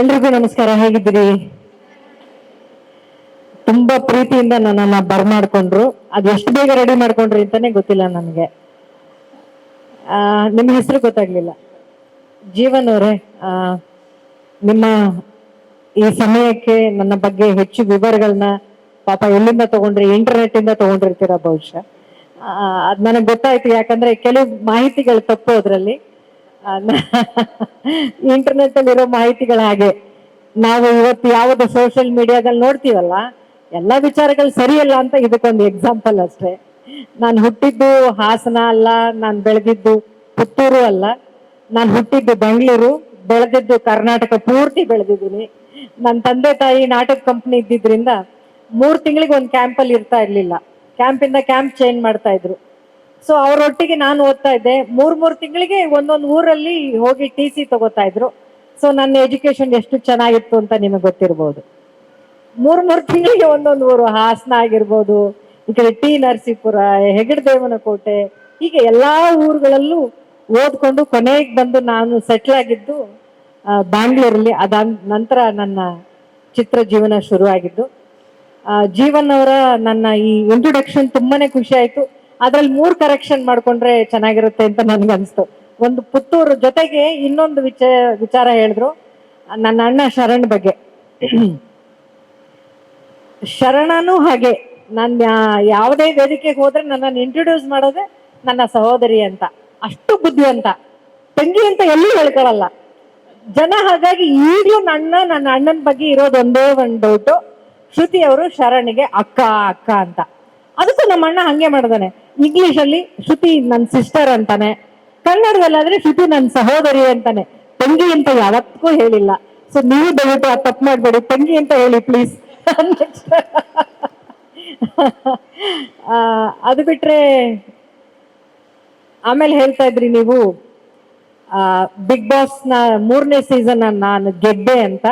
ಎಲ್ರಿಗೂ ನಮಸ್ಕಾರ, ಹೇಗಿದ್ದೀರಿ? ತುಂಬಾ ಪ್ರೀತಿಯಿಂದ ನನ್ನನ್ನ ಬರ್ಮಾಡ್ಕೊಂಡ್ರು ಅದು ಎಷ್ಟು ಬೇಗ ರೆಡಿ ಮಾಡ್ಕೊಂಡ್ರಿ ಅಂತಾನೆ ಗೊತ್ತಿಲ್ಲ ನನಗೆ. ನಿಮ್ಮ ಹೆಸರು ಗೊತ್ತಾಗ್ಲಿಲ್ಲ. ಜೀವನ್ ಅವರೇ ನಿಮ್ಮ ಈ ಸಮಯಕ್ಕೆ ನನ್ನ ಬಗ್ಗೆ ಹೆಚ್ಚು ವಿವರಗಳನ್ನ ಪಾಪ ಎಲ್ಲಿಂದ ತಗೊಂಡ್ರಿ ಇಂಟರ್ನೆಟ್ ಇಂದ ತಗೊಂಡಿರ್ತೀರಾ ಬಹುಶಃ? ಅದ್ ನನಗೆ ಗೊತ್ತಾಯ್ತು, ಯಾಕಂದ್ರೆ ಕೆಲವು ಮಾಹಿತಿಗಳು ತಪ್ಪು ಅದರಲ್ಲಿ. ಇಂಟರ್ನೆಟ್ ಅಲ್ಲಿ ಇರೋ ಮಾಹಿತಿಗಳು ಹಾಗೆ. ನಾವು ಇವತ್ತು ಯಾವ್ದು ಸೋಷಿಯಲ್ ಮೀಡಿಯಾದಲ್ಲಿ ನೋಡ್ತೀವಲ್ಲ, ಎಲ್ಲಾ ವಿಚಾರಗಳು ಸರಿಯಲ್ಲ ಅಂತ ಇದಕ್ಕೊಂದು ಎಕ್ಸಾಂಪಲ್ ಅಷ್ಟೇ. ನಾನು ಹುಟ್ಟಿದ್ದು ಹಾಸನ ಅಲ್ಲ, ನಾನು ಬೆಳೆದಿದ್ದು ಪುತ್ತೂರು ಅಲ್ಲ. ನಾನು ಹುಟ್ಟಿದ್ದು ಬೆಂಗಳೂರು, ಬೆಳೆದಿದ್ದು ಕರ್ನಾಟಕ ಪೂರ್ತಿ ಬೆಳೆದಿದ್ದೀನಿ. ನನ್ನ ತಂದೆ ತಾಯಿ ನಾಟಕ ಕಂಪ್ನಿ ಇದ್ದಿದ್ರಿಂದ ಮೂರು ತಿಂಗಳಿಗೆ ಒಂದು ಕ್ಯಾಂಪಲ್ಲಿ ಇರ್ತಾ ಇರ್ಲಿಲ್ಲ. ಕ್ಯಾಂಪಿಂದ ಕ್ಯಾಂಪ್ ಚೇಂಜ್ ಮಾಡ್ತಾ ಇದ್ರು. ಸೊ ಅವರೊಟ್ಟಿಗೆ ನಾನು ಓದ್ತಾ ಇದ್ದೆ. ಮೂರ್ ಮೂರ್ ತಿಂಗಳಿಗೆ ಒಂದೊಂದು ಊರಲ್ಲಿ ಹೋಗಿ ಟಿ ಸಿ ತಗೋತಾ ಇದ್ರು. ಸೊ ನನ್ನ ಎಜುಕೇಶನ್ ಎಷ್ಟು ಚೆನ್ನಾಗಿತ್ತು ಅಂತ ನಿಮಗೆ ಗೊತ್ತಿರ್ಬೋದು. ಮೂರ್ ಮೂರ್ ತಿಂಗಳಿಗೆ ಒಂದೊಂದು ಊರು, ಹಾಸನ ಆಗಿರ್ಬೋದು, ಈ ಕಡೆ ಟಿ ನರಸೀಪುರ ಹೆಗಡದೇವನ ಕೋಟೆ ಹೀಗೆ ಎಲ್ಲಾ ಊರುಗಳಲ್ಲೂ ಓದ್ಕೊಂಡು ಕೊನೆಗೆ ಬಂದು ನಾನು ಸೆಟ್ಲ್ ಆಗಿದ್ದು ಬ್ಯಾಂಗ್ಳೂರಲ್ಲಿ ಅದ ನಂತರ ನನ್ನ ಚಿತ್ರ ಜೀವನ ಶುರು ಆಗಿದ್ದು ಜೀವನ್ ಅವರ ನನ್ನ ಈ ಇಂಟ್ರೊಡಕ್ಷನ್ ತುಂಬಾನೇ ಖುಷಿ ಆಯ್ತು. ಅದ್ರಲ್ಲಿ ಮೂರ್ ಕರೆಕ್ಷನ್ ಮಾಡ್ಕೊಂಡ್ರೆ ಚೆನ್ನಾಗಿರುತ್ತೆ ಅಂತ ನನ್ಗೆ ಅನ್ಸ್ತು ಒಂದು ಪುತ್ತೂರು ಜೊತೆಗೆ ಇನ್ನೊಂದು ವಿಚ, ವಿಚಾರ ಹೇಳಿದ್ರು. ನನ್ನ ಅಣ್ಣ ಶರಣ್ ಬಗ್ಗೆ. ಶರಣನು ಹಾಗೆ. ನಾನು ಯಾವುದೇ ವೇದಿಕೆಗೆ ಹೋದ್ರೆ ನನ್ನನ್ನು ಇಂಟ್ರೊಡ್ಯೂಸ್ ಮಾಡೋದೇ ನನ್ನ ಸಹೋದರಿ ಅಂತ. ಅಷ್ಟು ಬುದ್ಧಿ ಅಂತ ತಂಗಿ ಅಂತ ಎಲ್ಲೂ ಹೇಳ್ಕೊಳಲ್ಲ. ಜನ ಹಾಗಾಗಿ ಈಗಲೂ ನನ್ನ ನನ್ನ ಅಣ್ಣನ ಬಗ್ಗೆ ಇರೋದು ಒಂದೇ ಒಂದು ಡೌಟು ಶ್ರುತಿ ಅವರು ಶರಣಿಗೆ ಅಕ್ಕ ಅಕ್ಕ ಅಂತ. ಅದಕ್ಕೂ ನಮ್ಮ ಅಣ್ಣ ಹಂಗೆ ಮಾಡ್ದಾನೆ. ಇಂಗ್ಲಿಷ್ ಅಲ್ಲಿ ಶ್ರುತಿ ನನ್ನ ಸಿಸ್ಟರ್ ಅಂತಾನೆ. ಕನ್ನಡದಲ್ಲಾದ್ರೆ ಶ್ರುತಿ ನನ್ನ ಸಹೋದರಿ ಅಂತಾನೆ. ತಂಗಿ ಅಂತ ಯಾವತ್ತೂ ಹೇಳಿಲ್ಲ. ಸೊ ನೀವು ದಯವಿಟ್ಟು ಆ ತಪ್ಪು ಮಾಡಬೇಡಿ. ತಂಗಿ ಅಂತ ಹೇಳಿ ಪ್ಲೀಸ್ ಅದು ಬಿಟ್ರೆ ಆಮೇಲೆ ಹೇಳ್ತಾ ಇದ್ರಿ ನೀವು ಬಿಗ್ ಬಾಸ್ನ ಮೂರನೇ ಸೀಸನ್ ನಾನು ಗೆದ್ದೆ ಅಂತ.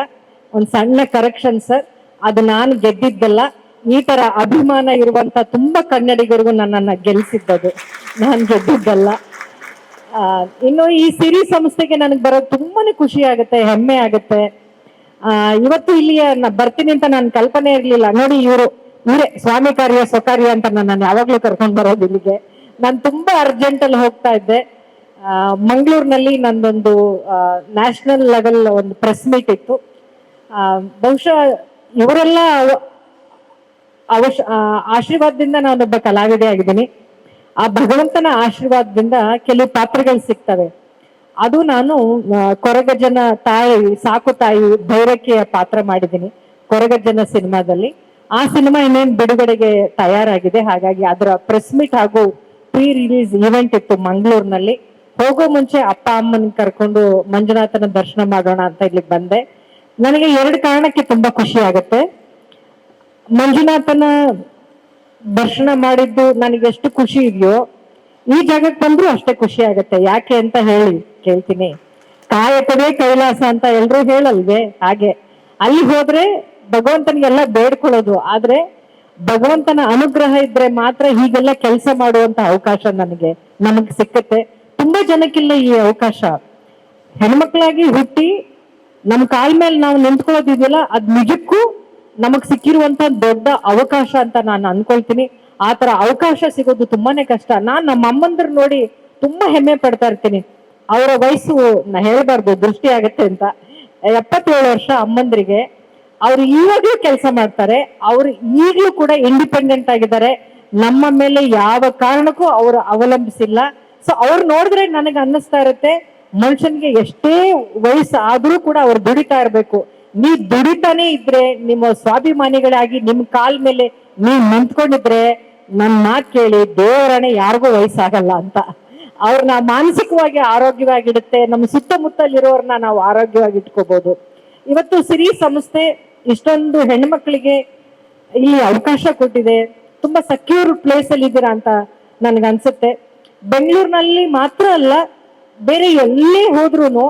ಒಂದು ಸಣ್ಣ ಕರೆಕ್ಷನ್ ಸರ್ ಅದು ನಾನು ಗೆದ್ದಿದ್ದಲ್ಲ. ಈ ತರ ಅಭಿಮಾನ ಇರುವಂತ ತುಂಬಾ ಕನ್ನಡಿಗರಿಗೂ ನನ್ನನ್ನ ಗೆಲ್ಸಿದ್ದದು. ನಾನು ಗೆದ್ದಿದ್ದಲ್ಲ. ಇನ್ನು ಈ ಸಿರಿ ಸಂಸ್ಥೆಗೆ ನನಗೆ ಬರೋದು ತುಂಬಾನೇ ಖುಷಿ ಆಗುತ್ತೆ, ಹೆಮ್ಮೆ ಆಗುತ್ತೆ. ಇವತ್ತು ಇಲ್ಲಿ ಬರ್ತೀನಿ ಅಂತ ನಾನು ಕಲ್ಪನೆ ಇರ್ಲಿಲ್ಲ. ನೋಡಿ ಇವರು, ಇವರೇ, ಸ್ವಾಮಿ ಕಾರ್ಯ, ಸ್ವಕಾರ್ಯ ಅಂತ ನನ್ನ ಯಾವಾಗ್ಲೂ ಕರ್ಕೊಂಡು ಬರೋದು ಇಲ್ಲಿಗೆ. ನಾನು ತುಂಬಾ ಅರ್ಜೆಂಟ್ ಅಲ್ಲಿ ಹೋಗ್ತಾ ಇದ್ದೆ. ಮಂಗಳೂರಿನಲ್ಲಿ ನಂದೊಂದು ನ್ಯಾಷನಲ್ ಲೆವೆಲ್ ಒಂದು ಪ್ರೆಸ್ ಮೀಟ್ ಇತ್ತು. ಬಹುಶಃ ಇವರೆಲ್ಲ ಅವಶ ಆಶೀರ್ವಾದದಿಂದ ನಾನೊಬ್ಬ ಕಲಾವಿದೆ ಆಗಿದ್ದೀನಿ. ಆ ಭಗವಂತನ ಆಶೀರ್ವಾದದಿಂದ ಕೆಲವು ಪಾತ್ರಗಳು ಸಿಗ್ತವೆ. ಅದು ನಾನು ಕೊರಗಜ್ಜನ ತಾಯಿ, ಸಾಕು ತಾಯಿ ಭೈರಕಿಯ ಪಾತ್ರ ಮಾಡಿದ್ದೀನಿ ಕೊರಗಜ್ಜನ ಸಿನಿಮಾದಲ್ಲಿ. ಆ ಸಿನಿಮಾ ಇನ್ನೇನು ಬಿಡುಗಡೆಗೆ ತಯಾರಾಗಿದೆ. ಹಾಗಾಗಿ ಅದರ ಪ್ರೆಸ್ ಮೀಟ್ ಹಾಗೂ ಪ್ರೀ ರಿಲೀಸ್ ಈವೆಂಟ್ ಇತ್ತು ಮಂಗಳೂರಿನಲ್ಲಿ. ಹೋಗೋ ಮುಂಚೆ ಅಪ್ಪ ಅಮ್ಮನ ಕರ್ಕೊಂಡು ಮಂಜುನಾಥನ ದರ್ಶನ ಮಾಡೋಣ ಅಂತ ಇಲ್ಲಿಗೆ ಬಂದೆ. ನನಗೆ ಎರಡು ಕಾರಣಕ್ಕೆ ತುಂಬಾ ಖುಷಿ ಆಗುತ್ತೆ. ಮಂಜುನಾಥನ ದರ್ಶನ ಮಾಡಿದ್ದು ನನಗೆ ಎಷ್ಟು ಖುಷಿ ಇದೆಯೋ, ಈ ಜಾಗಕ್ಕೆ ಬಂದ್ರು ಅಷ್ಟೇ ಖುಷಿ ಆಗತ್ತೆ. ಯಾಕೆ ಅಂತ ಹೇಳಿ ಕೇಳ್ತೀನಿ. ಕಾಯಕವೇ ಕೈಲಾಸ ಅಂತ ಎಲ್ರೂ ಹೇಳಲ್ವೇ? ಹಾಗೆ. ಅಲ್ಲಿ ಹೋದ್ರೆ ಭಗವಂತನಿಗೆಲ್ಲ ಬೇಡ್ಕೊಳ್ಳೋದು. ಆದ್ರೆ ಭಗವಂತನ ಅನುಗ್ರಹ ಇದ್ರೆ ಮಾತ್ರ ಹೀಗೆಲ್ಲ ಕೆಲಸ ಮಾಡುವಂತ ಅವಕಾಶ ನನಗೆ, ನಮಗೆ ಸಿಕ್ಕತ್ತೆ. ತುಂಬಾ ಜನಕ್ಕಿಲ್ಲ ಈ ಅವಕಾಶ. ಹೆಣ್ಮಕ್ಳಾಗಿ ಹುಟ್ಟಿ ನಮ್ ಕಾಲ್ ಮೇಲೆ ನಾವು ನಿಂತ್ಕೊಳ್ಳೋದಿದೆಯಲ್ಲ, ಅದ್ ನಿಜಕ್ಕೂ ನಮಗ್ ಸಿಕ್ಕಿರುವಂತ ದೊಡ್ಡ ಅವಕಾಶ ಅಂತ ನಾನು ಅನ್ಕೊಳ್ತೀನಿ. ಆ ತರ ಅವಕಾಶ ಸಿಗೋದು ತುಂಬಾನೇ ಕಷ್ಟ. ನಾನ್ ನಮ್ಮ ಅಮ್ಮಂದ್ರ ನೋಡಿ ತುಂಬಾ ಹೆಮ್ಮೆ ಪಡ್ತಾ ಇರ್ತೀನಿ. ಅವರ ವಯಸ್ಸು ನಾ ಹೇಳ್ಬಾರ್ದು, ದೃಷ್ಟಿ ಆಗತ್ತೆ ಅಂತ. ಎಪ್ಪತ್ತೇಳು ವರ್ಷ ಅಮ್ಮಂದ್ರಿಗೆ, ಅವ್ರು ಇವಾಗ್ಲೂ ಕೆಲಸ ಮಾಡ್ತಾರೆ. ಅವ್ರು ಈಗಲೂ ಕೂಡ ಇಂಡಿಪೆಂಡೆಂಟ್ ಆಗಿದ್ದಾರೆ. ನಮ್ಮ ಮೇಲೆ ಯಾವ ಕಾರಣಕ್ಕೂ ಅವರು ಅವಲಂಬಿಸಿಲ್ಲ. ಸೊ ಅವ್ರು ನೋಡಿದ್ರೆ ನನಗೆ ಅನ್ನಿಸ್ತಾ ಇರುತ್ತೆ, ಮನುಷ್ಯನಿಗೆ ಎಷ್ಟೇ ವಯಸ್ಸು ಆದರೂ ಕೂಡ ಅವ್ರು ದುಡಿತಾ ಇರ್ಬೇಕು. ನೀವ್ ದುಡಿತಾನೆ ಇದ್ರೆ, ನಿಮ್ಮ ಸ್ವಾಭಿಮಾನಿಗಳಾಗಿ ನಿಮ್ ಕಾಲ್ ಮೇಲೆ ನೀವ್ ನಿಂತ್ಕೊಂಡಿದ್ರೆ ನನ್ ಮಾತು ಕೇಳಿ ದೇವರಣೆ ಯಾರಿಗೂ ವಯಸ್ಸಾಗಲ್ಲ ಅಂತ. ಅವ್ರನ್ನ ಮಾನಸಿಕವಾಗಿ ಆರೋಗ್ಯವಾಗಿಡುತ್ತೆ ನಮ್ಮ ಸುತ್ತಮುತ್ತಲಿರೋರ್ನ ನಾವು ಆರೋಗ್ಯವಾಗಿ ಇಟ್ಕೋಬಹುದು ಇವತ್ತು ಸಿರಿ ಸಂಸ್ಥೆ ಇಷ್ಟೊಂದು ಹೆಣ್ಮಕ್ಳಿಗೆ ಇಲ್ಲಿ ಅವಕಾಶ ಕೊಟ್ಟಿದೆ. ತುಂಬಾ ಸೆಕ್ಯೂರ್ ಪ್ಲೇಸ್ ಅಲ್ಲಿ ಇದ್ದೀರಾ ಅಂತ ನನ್ಗೆ ಅನ್ಸುತ್ತೆ ಬೆಂಗಳೂರಿನಲ್ಲಿ ಮಾತ್ರ ಅಲ್ಲ, ಬೇರೆ ಎಲ್ಲೇ ಹೋದ್ರೂ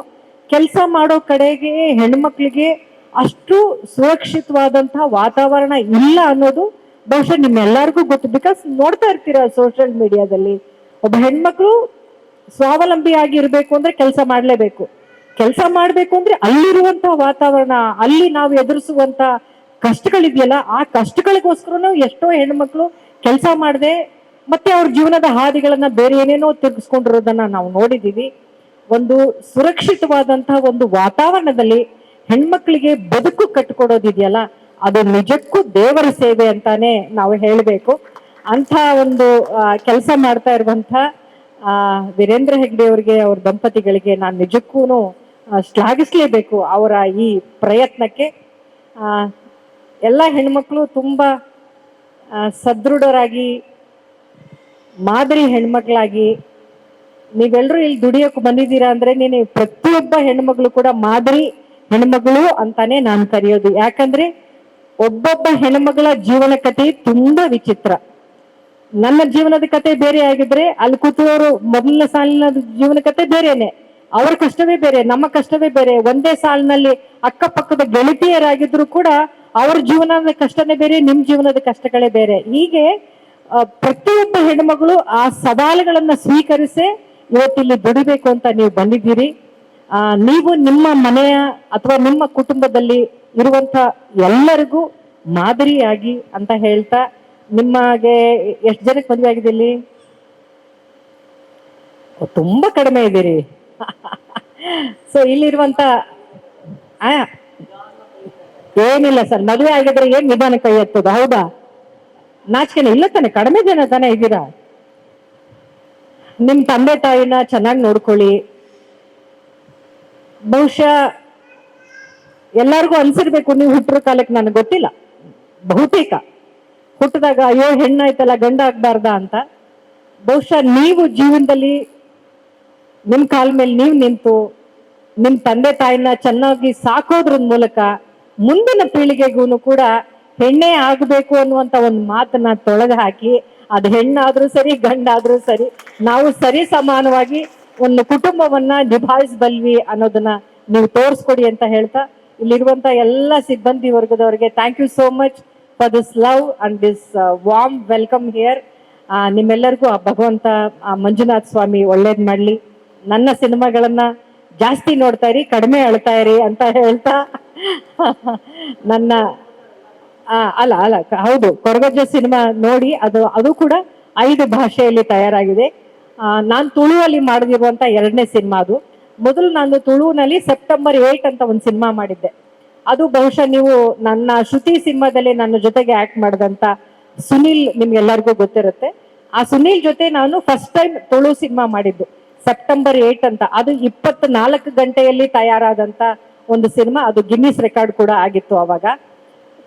ಕೆಲಸ ಮಾಡೋ ಕಡೆಗೆ ಹೆಣ್ಮಕ್ಳಿಗೆ ಅಷ್ಟು ಸುರಕ್ಷಿತವಾದಂತಹ ವಾತಾವರಣ ಇಲ್ಲ ಅನ್ನೋದು ಬಹುಶಃ ನಿಮ್ಮೆಲ್ಲರಿಗೂ ಗೊತ್ತು. ಬಿಕಾಸ್ ನೋಡ್ತಾ ಇರ್ತೀರ ಸೋಷಿಯಲ್ ಮೀಡಿಯಾದಲ್ಲಿ ಒಬ್ಬ ಹೆಣ್ಮಕ್ಳು ಸ್ವಾವಲಂಬಿ ಇರಬೇಕು ಅಂದ್ರೆ ಕೆಲಸ ಮಾಡಲೇಬೇಕು. ಕೆಲಸ ಮಾಡಬೇಕು ಅಂದ್ರೆ ಅಲ್ಲಿರುವಂತಹ ವಾತಾವರಣ, ಅಲ್ಲಿ ನಾವು ಎದುರಿಸುವಂತ ಕಷ್ಟಗಳಿದೆಯಲ್ಲ, ಆ ಕಷ್ಟಗಳಿಗೋಸ್ಕರನೂ ಎಷ್ಟೋ ಹೆಣ್ಮಕ್ಳು ಕೆಲಸ ಮಾಡದೆ, ಮತ್ತೆ ಅವ್ರ ಜೀವನದ ಹಾದಿಗಳನ್ನ ಬೇರೆ ಏನೇನೋ ತಿರುಗಿಸ್ಕೊಂಡಿರೋದನ್ನ ನಾವು ನೋಡಿದೀವಿ ಒಂದು ಸುರಕ್ಷಿತವಾದಂತಹ ಒಂದು ವಾತಾವರಣದಲ್ಲಿ ಹೆಣ್ಮಕ್ಳಿಗೆ ಬದುಕು ಕಟ್ಕೊಡೋದಿದೆಯಲ್ಲ ಅದು ನಿಜಕ್ಕೂ ದೇವರ ಸೇವೆ ಅಂತಾನೆ ನಾವು ಹೇಳಬೇಕು. ಅಂತ ಒಂದು ಕೆಲಸ ಮಾಡ್ತಾ ಇರುವಂಥ ವೀರೇಂದ್ರ ಹೆಗ್ಡೆ ಅವ್ರಿಗೆ, ಅವ್ರ ದಂಪತಿಗಳಿಗೆ ನಾನು ನಿಜಕ್ಕೂ ಶ್ಲಾಘಿಸಲೇಬೇಕು ಅವರ ಈ ಪ್ರಯತ್ನಕ್ಕೆ. ಎಲ್ಲ ಹೆಣ್ಮಕ್ಳು ತುಂಬಾ ಸದೃಢರಾಗಿ, ಮಾದರಿ ಹೆಣ್ಮಕ್ಳಾಗಿ ನೀವೆಲ್ಲರೂ ಇಲ್ಲಿ ದುಡಿಯೋಕೆ ಬಂದಿದ್ದೀರಾ ಅಂದ್ರೆ ನೀನು ಪ್ರತಿಯೊಬ್ಬ ಹೆಣ್ಮಗಳು ಕೂಡ ಮಾದರಿ ಹೆಣ್ಮಗಳು ಅಂತಾನೆ ನಾನು ಕರೆಯೋದು. ಯಾಕಂದ್ರೆ ಒಬ್ಬೊಬ್ಬ ಹೆಣ್ಮಗಳ ಜೀವನ ಕಥೆ ತುಂಬಾ ವಿಚಿತ್ರ. ನನ್ನ ಜೀವನದ ಕತೆ ಬೇರೆ ಆಗಿದ್ರೆ ಅಲ್ಲಿ ಕೂತಿರೋರು ಮೊದಲನೇ ಸಾಲಿನ ಜೀವನ ಕತೆ ಬೇರೆನೆ. ಅವ್ರ ಕಷ್ಟವೇ ಬೇರೆ, ನಮ್ಮ ಕಷ್ಟವೇ ಬೇರೆ. ಒಂದೇ ಸಾಲಿನಲ್ಲಿ ಅಕ್ಕಪಕ್ಕದ ಗೆಳತಿಯರಾಗಿದ್ರು ಕೂಡ ಅವ್ರ ಜೀವನದ ಕಷ್ಟನೇ ಬೇರೆ, ನಿಮ್ ಜೀವನದ ಕಷ್ಟಗಳೇ ಬೇರೆ. ಹೀಗೆ ಪ್ರತಿಯೊಬ್ಬ ಹೆಣ್ಮಗಳು ಆ ಸವಾಲುಗಳನ್ನ ಸ್ವೀಕರಿಸೇ ಇವತ್ತಿಲ್ಲಿ ದುಡಿಬೇಕು ಅಂತ ನೀವು ಬಂದಿದ್ದೀರಿ. ನೀವು ನಿಮ್ಮ ಮನೆಯ ಅಥವಾ ನಿಮ್ಮ ಕುಟುಂಬದಲ್ಲಿ ಇರುವಂತ ಎಲ್ಲರಿಗೂ ಮಾದರಿಯಾಗಿ ಅಂತ ಹೇಳ್ತಾ ನಿಮಗೆ ಎಷ್ಟು ಜನಕ್ಕೆ ಮದುವೆ ಆಗಿದೆ ಇಲ್ಲಿ ತುಂಬಾ ಕಡಿಮೆ ಇದ್ದೀರಿ. ಸೊ ಇಲ್ಲಿರುವಂತ ಏನಿಲ್ಲ ಸರ್, ಮದುವೆ ಆಗಿದ್ರೆ ಏನ್ ನಿಧಾನ ಕೈ ಎತ್ತದ ಹೌದಾ? ನಾಚಿಕೆನೆ, ಇಲ್ಲ ತಾನೆ, ಕಡಿಮೆ ಜನ ತಾನೇ ಇದ್ದೀರಾ? ನಿಮ್ ತಂದೆ ತಾಯಿನ ಚೆನ್ನಾಗಿ ನೋಡ್ಕೊಳ್ಳಿ. ಬಹುಶಃ ಎಲ್ಲರಿಗೂ ಅನ್ಸಿರ್ಬೇಕು ನೀವು ಹುಟ್ಟಿರೋ ಕಾಲಕ್ಕೆ ನನಗೆ ಗೊತ್ತಿಲ್ಲ. ಬಹುತೇಕ. ಹುಟ್ಟಿದಾಗ ಅಯ್ಯೋ ಹೆಣ್ಣಾಯ್ತಲ್ಲ, ಗಂಡ ಆಗ್ಬಾರ್ದ ಅಂತ. ಬಹುಶಃ ನೀವು ಜೀವನದಲ್ಲಿ ನಿಮ್ಮ ಕಾಲ ಮೇಲೆ ನೀವು ನಿಂತು ನಿಮ್ಮ ತಂದೆ ತಾಯಿನ ಚೆನ್ನಾಗಿ ಸಾಕೋದ್ರ ಮೂಲಕ ಮುಂದಿನ ಪೀಳಿಗೆಗೂ ಕೂಡ ಹೆಣ್ಣೆ ಆಗಬೇಕು ಅನ್ನುವಂತ ಒಂದು ಮಾತನ್ನ ತೊಳೆದು ಹಾಕಿ, ಅದು ಹೆಣ್ಣಾದ್ರೂ ಸರಿ, ಗಂಡಾದ್ರೂ ಸರಿ, ನಾವು ಸರಿ ಸಮಾನವಾಗಿ ಒಂದು ಕುಟುಂಬವನ್ನ ನಿಭಾಯಿಸಬಲ್ವಿ ಅನ್ನೋದನ್ನ ನೀವು ತೋರಿಸ್ಕೊಡಿ ಅಂತ ಹೇಳ್ತಾ, ಇಲ್ಲಿರುವಂತ ಎಲ್ಲ ಸಿಬ್ಬಂದಿ ವರ್ಗದವರಿಗೆ thank you so much for this love and this warm welcome here ನಿಮ್ಮೆಲ್ಲರಿಗೂ ಆ ಭಗವಂತ, ಆ, ಮಂಜುನಾಥ್ ಸ್ವಾಮಿ ಒಳ್ಳೇದ್ ಮಾಡ್ಲಿ. ನನ್ನ ಸಿನಿಮಾಗಳನ್ನ ಜಾಸ್ತಿ ನೋಡ್ತಾ ಇರಿ, ಕಡಿಮೆ ಅಳ್ತಾ ಇರಿ ಅಂತ ಹೇಳ್ತಾ. ನನ್ನ ಅಲ್ಲ ಅಲ್ಲ, ಹೌದು, ಕೊರಗಜ್ಜ ಸಿನಿಮಾ ನೋಡಿ, ಅದು ಅದು ಕೂಡ ಐದು ಭಾಷೆಯಲ್ಲಿ ತಯಾರಾಗಿದೆ. ನಾನು ತುಳುವಲ್ಲಿ ಮಾಡದಿರುವಂತ ಎರಡನೇ ಸಿನಿಮಾ ಅದು. ಮೊದಲು ನಾನು ತುಳುವಿನಲ್ಲಿ ಸೆಪ್ಟೆಂಬರ್ ಏಟ್ ಅಂತ ಒಂದು ಸಿನಿಮಾ ಮಾಡಿದ್ದೆ. ಅದು ಬಹುಶಃ ನೀವು ನನ್ನ ಶ್ರುತಿ ಸಿನಿಮಾದಲ್ಲಿ ನನ್ನ ಜೊತೆಗೆ ಆಕ್ಟ್ ಮಾಡಿದಂತ ಸುನಿಲ್ ನಿಮ್ಗೆಲ್ಲರಿಗೂ ಗೊತ್ತಿರುತ್ತೆ. ಆ ಸುನಿಲ್ ಜೊತೆ ನಾನು ಫಸ್ಟ್ ಟೈಮ್ ತುಳು ಸಿನಿಮಾ ಮಾಡಿದ್ದು. ಸೆಪ್ಟೆಂಬರ್ ಏಟ್ ಅಂತ. ಅದು ಇಪ್ಪತ್ನಾಲ್ಕು ಗಂಟೆಯಲ್ಲಿ ತಯಾರಾದಂತ ಒಂದು ಸಿನಿಮಾ. ಅದು ಗಿನ್ನಿಸ್ ರೆಕಾರ್ಡ್ ಕೂಡ ಆಗಿತ್ತು ಅವಾಗ.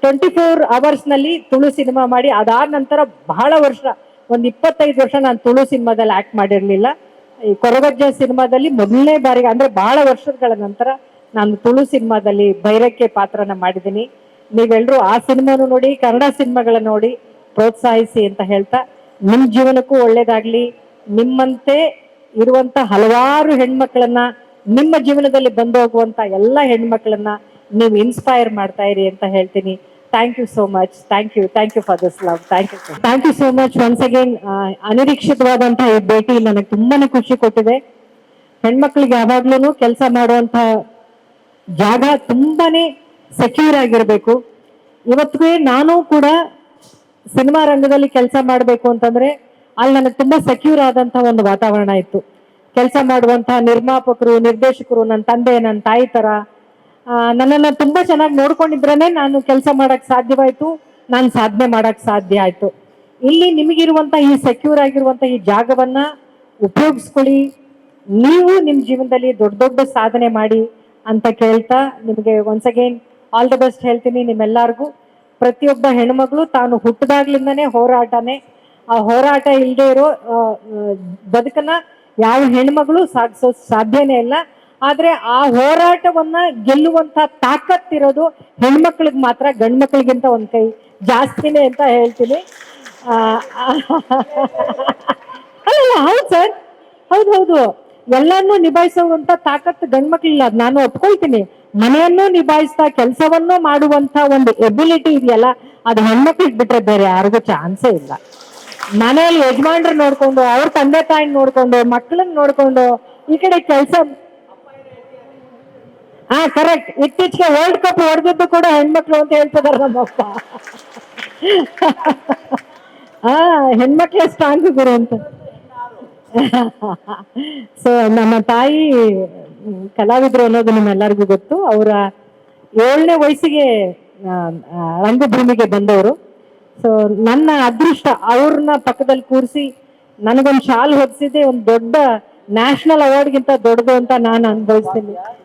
ಟ್ವೆಂಟಿ ಫೋರ್ ಅವರ್ಸ್ನಲ್ಲಿ ತುಳು ಸಿನಿಮಾ ಮಾಡಿ ಅದಾದ ನಂತರ ಬಹಳ ವರ್ಷ ಒಂದ್ ಇಪ್ಪತ್ತೈದು ವರ್ಷ ನಾನು ತುಳು ಸಿನಿಮಾದಲ್ಲಿ ಆಕ್ಟ್ ಮಾಡಿರಲಿಲ್ಲ. ಈ ಕೊರಗಜ್ಜ ಸಿನಿಮಾದಲ್ಲಿ ಮೊದಲನೇ ಬಾರಿಗೆ, ಅಂದ್ರೆ ಬಹಳ ವರ್ಷಗಳ ನಂತರ ನಾನು ತುಳು ಸಿನಿಮಾದಲ್ಲಿ ಭೈರಕ್ಕೆ ಪಾತ್ರನ ಮಾಡಿದ್ದೀನಿ. ನೀವೆಲ್ಲರೂ ಆ ಸಿನಿಮಾನು ನೋಡಿ, ಕನ್ನಡ ಸಿನಿಮಾಗಳ ನೋಡಿ ಪ್ರೋತ್ಸಾಹಿಸಿ ಅಂತ ಹೇಳ್ತಾ ನಿಮ್ಮ ಜೀವನಕ್ಕೂ ಒಳ್ಳೇದಾಗ್ಲಿ. ನಿಮ್ಮಂತೆ ಇರುವಂತ ಹಲವಾರು ಹೆಣ್ಮಕ್ಳನ್ನ, ನಿಮ್ಮ ಜೀವನದಲ್ಲಿ ಬಂದು ಹೋಗುವಂತ ಎಲ್ಲ ಹೆಣ್ಮಕ್ಳನ್ನ ನೀವು ಇನ್ಸ್ಪೈರ್ ಮಾಡ್ತಾ ಇರಿ ಅಂತ ಹೇಳ್ತೀನಿ. Thank you so much thank you thank you for this love thank you thank you so much once again ಅನಿರೀಕ್ಷಿತವಾದಂತಹ ಈ ಭೇಟಿ ನನಗೆ ತುಂಬಾನೇ ಖುಷಿ ಕೊಟ್ಟಿದೆ. ಹೆಣ್ಮಕ್ಳಿಗೆ ಯಾವಾಗ್ಲೂ ಕೆಲಸ ಮಾಡುವಂತ ಜಾಗ ತುಂಬಾನೇ ಸೆಕ್ಯೂರ್ ಆಗಿರ್ಬೇಕು. ಇವತ್ತಿಗೆ ನಾನು ಕೂಡ ಸಿನಿಮಾ ರಂಗದಲ್ಲಿ ಕೆಲಸ ಮಾಡಬೇಕು ಅಂತಂದ್ರೆ ಅಲ್ಲಿ ನನಗೆ ತುಂಬಾ ಸೆಕ್ಯೂರ್ ಆದಂತಹ ಒಂದು ವಾತಾವರಣ ಇತ್ತು. ಕೆಲಸ ಮಾಡುವಂತಹ ನಿರ್ಮಾಪಕರು, ನಿರ್ದೇಶಕರು, ನನ್ನ ತಂದೆ, ನನ್ನ ತಾಯಿ ತರ ನನ್ನನ್ನ ತುಂಬಾ ಚೆನ್ನಾಗಿ ನೋಡ್ಕೊಂಡಿದ್ರೇನೆ ನಾನು ಕೆಲಸ ಮಾಡಕ್ ಸಾಧ್ಯವಾಯ್ತು, ನಾನು ಸಾಧನೆ ಮಾಡಕ್ ಸಾಧ್ಯ ಆಯ್ತು. ಇಲ್ಲಿ ನಿಮಗಿರುವಂಥ ಈ ಸೆಕ್ಯೂರ್ ಆಗಿರುವಂತ ಈ ಜಾಗವನ್ನ ಉಪಯೋಗಿಸ್ಕೊಳ್ಳಿ. ನೀವು ನಿಮ್ಮ ಜೀವನದಲ್ಲಿ ದೊಡ್ಡ ದೊಡ್ಡ ಸಾಧನೆ ಮಾಡಿ ಅಂತ ಕೇಳ್ತಾ ನಿಮಗೆ once again all the best ಹೇಳ್ತೀನಿ ನಿಮ್ಮೆಲ್ಲರಿಗೂ. ಪ್ರತಿಯೊಬ್ಬ ಹೆಣ್ಮಗಳು ತಾನು ಹುಟ್ಟಿದಾಗ್ಲಿಂದನೇ ಹೋರಾಟನೇ. ಆ ಹೋರಾಟ ಇಲ್ಲದೆ ಇರೋ ಬದುಕನ್ನ ಯಾವ ಹೆಣ್ಮಗಳು ಸಾಧಿಸೋ ಸಾಧ್ಯನೇ ಇಲ್ಲ. ಆದ್ರೆ ಆ ಹೋರಾಟವನ್ನ ಗೆಲ್ಲುವಂತ ತಾಕತ್ತಿರೋದು ಹೆಣ್ಮಕ್ಳಿಗೆ ಮಾತ್ರ ಗಂಡ್ ಮಕ್ಳಿಗಿಂತ ಒಂದ್ ಕೈ ಜಾಸ್ತಿನೇ ಅಂತ ಹೇಳ್ತೀನಿ. ಅಲ್ಲ ಹೌದು ಸರ್. ಹೌದು ಹೌದು. ಎಲ್ಲಾನು ನಿಭಾಯಿಸುವಂತ ತಾಕತ್ತು ಗಂಡ್ ಮಕ್ಳಿಲ್ಲ ನಾನು ಒಪ್ಕೊಳ್ತೀನಿ. ಮನೆಯನ್ನು ನಿಭಾಯಿಸ್ತಾ ಕೆಲಸವನ್ನು ಮಾಡುವಂತ ಒಂದು ಎಬಿಲಿಟಿ ಇದೆಯಲ್ಲ, ಅದು ಹೆಣ್ಮಕ್ಳಿಗೆ ಬಿಟ್ರೆ ಬೇರೆ ಯಾರಿಗೂ ಚಾನ್ಸೇ ಇಲ್ಲ. ಮನೆಯಲ್ಲಿ ಯಜಮಾನ್ರು ನೋಡ್ಕೊಂಡು, ಅವ್ರ ತಂದೆ ತಾಯಿ ನೋಡ್ಕೊಂಡು ಮಕ್ಕಳನ್ನ ನೋಡ್ಕೊಂಡು, ಈ ಕಡೆ ಕೆಲಸ ಹಾ ಕರೆಕ್ಟ್ ಇತ್ತೀಚೆಗೆ ವರ್ಲ್ಡ್ ಕಪ್ ಹೊಡೆದಿದ್ದು ಕೂಡ ಹೆಣ್ಮಕ್ಳು ಅಂತ ಹೇಳ್ತದಲ್ಲ ನಮ್ಮ ಅಪ್ಪ ಹಾ, ಹೆಣ್ಮಕ್ಳೆ ಸ್ಟ್ರಾಂಗ್ ಗುರು ಅಂತ. ಸೊ ನಮ್ಮ ತಾಯಿ ಕಲಾವಿದ್ರು ಅನ್ನೋದು ನಿಮ್ಮೆಲ್ಲರಿಗೂ ಗೊತ್ತು. ಅವರ ಏಳನೇ ವಯಸ್ಸಿಗೆ ರಂಗಭೂಮಿಗೆ ಬಂದವರು. ಸೊ ನನ್ನ ಅದೃಷ್ಟ, ಅವ್ರನ್ನ ಪಕ್ಕದಲ್ಲಿ ಕೂರಿಸಿ ನನಗೊಂದು ಶಾಲ್ ಹೊದಿಸಿದೆ ಒಂದು ದೊಡ್ಡ ನ್ಯಾಷನಲ್ ಅವಾರ್ಡ್ಗಿಂತ ದೊಡ್ಡದು ಅಂತ ನಾನು ಅನುಭವಿಸ್ತೀನಿ.